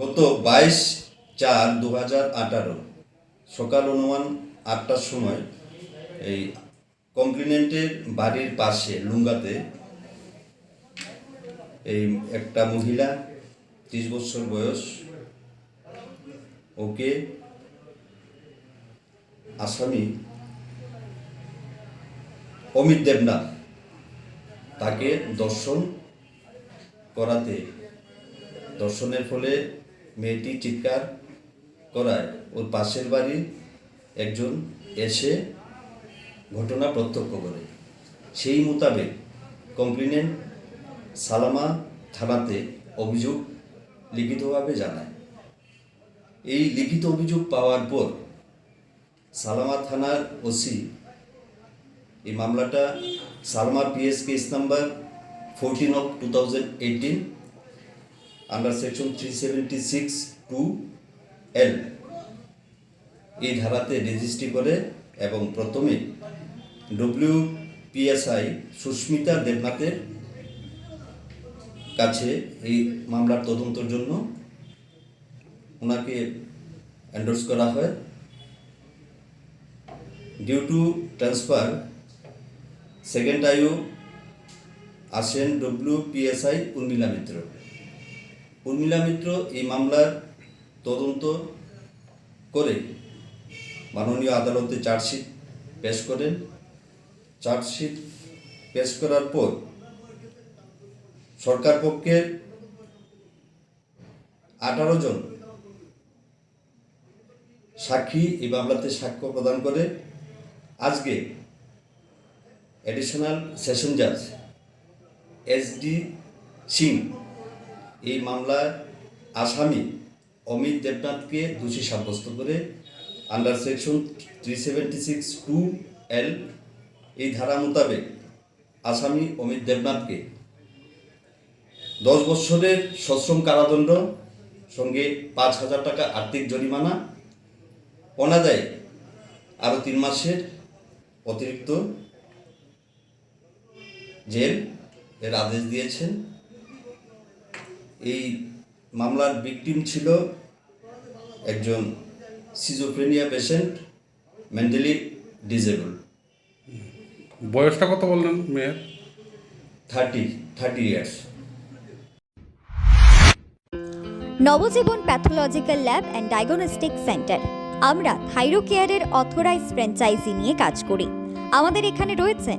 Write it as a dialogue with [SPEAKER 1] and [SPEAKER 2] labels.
[SPEAKER 1] গত বাইশ চার দু হাজার আঠারো সকাল অনুমান আটটার সময় এই কমপ্লিনেন্টের বাড়ির পাশে লুঙ্গাতে এই একটা মহিলা, ত্রিশ বছর বয়স, ওকে আসামি অমিত দেবনাথ তাকে দর্শন করাতে, দর্শনের ফলে মেয়েটি চিৎকার করায় ওর পাশের বাড়ির একজন এসে ঘটনা প্রত্যক্ষ করে। সেই মোতাবেক কমপ্লেনেন্ট সালামা থানাতে অভিযোগ লিখিতভাবে জানায়। এই লিখিত অভিযোগ পাওয়ার পর সালামা থানার ওসি এই মামলাটা Salma PS case number fourteen of two thousand eighteen under section three seventy six two L এই ধারাতে রেজিস্ট্রি করে এবং প্রথমে ডব্লিউ পিএসআই সুস্মিতা দেবনাথের কাছে এই মামলার তদন্তর জন্য ওনাকে এন্ডোর্স করা হয়। Due to transfer second IO আসেন ডব্লিউ পিএসআই উর্মিলা মিত্র। উর্মিলা মিত্র এই মামলার তদন্ত করে মাননীয় আদালতে চার্জশিট পেশ করেন। চার্জশিট পেশ করার পর সরকার পক্ষের আঠারো জন সাক্ষী এই মামলাতে সাক্ষ্য প্রদান করে। আজকে অ্যাডিশনাল সেশন জাজ এস ডি সিং এই মামলার আসামি অমিত দেবনাথকে দোষী সাব্যস্ত করে under section three seventy six two L এই ধারা মোতাবেক আসামি অমিত দেবনাথকে দশ বৎসরের সশ্রম কারাদণ্ড, সঙ্গে পাঁচ হাজার টাকা আর্থিক জরিমানা, অনাদায়ে আরও তিন মাসের অতিরিক্ত জেল এর আদেশ দিয়েছেন। এই মামলার ভিকটিম ছিল একজন সিজোফ্রেনিয়া পেশেন্ট মেন্টালি ডিজেবল
[SPEAKER 2] বয়সটা কত বললেন মেয়ের?
[SPEAKER 1] Thirty thirty years
[SPEAKER 3] Nabajiban pathological lab and diagnostic centre আমরা থাইরো কেয়ারের অথরাইজ ফ্র্যাঞ্চাইজি নিয়ে কাজ করি। আমাদের এখানে রয়েছেন